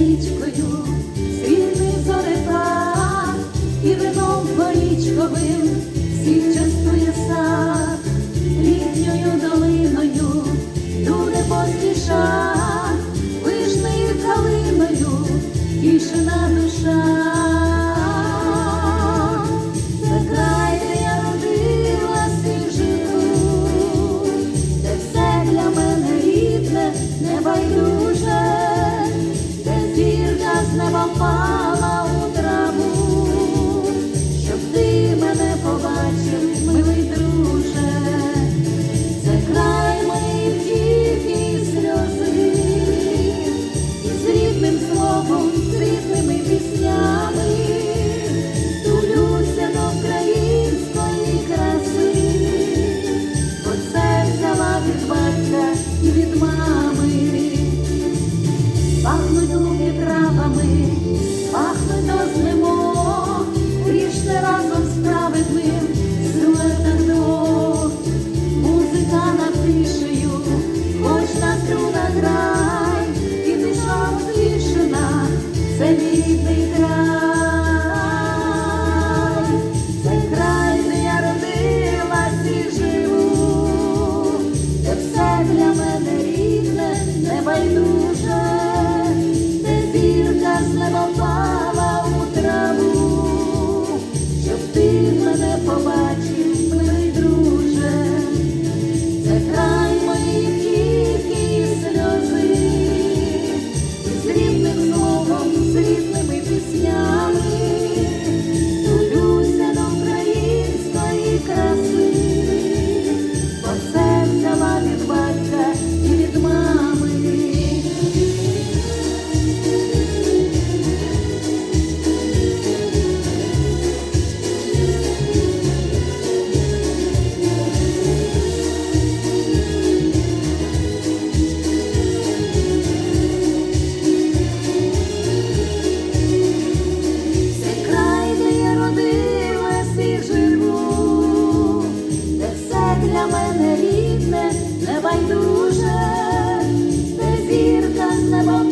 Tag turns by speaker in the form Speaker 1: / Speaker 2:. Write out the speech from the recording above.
Speaker 1: річкою, світи зорепа і вином горічковим поспіша, пишною калиною тішина душа, за край, де я де все для мене рідне, небайдуже, де зірка з неба. never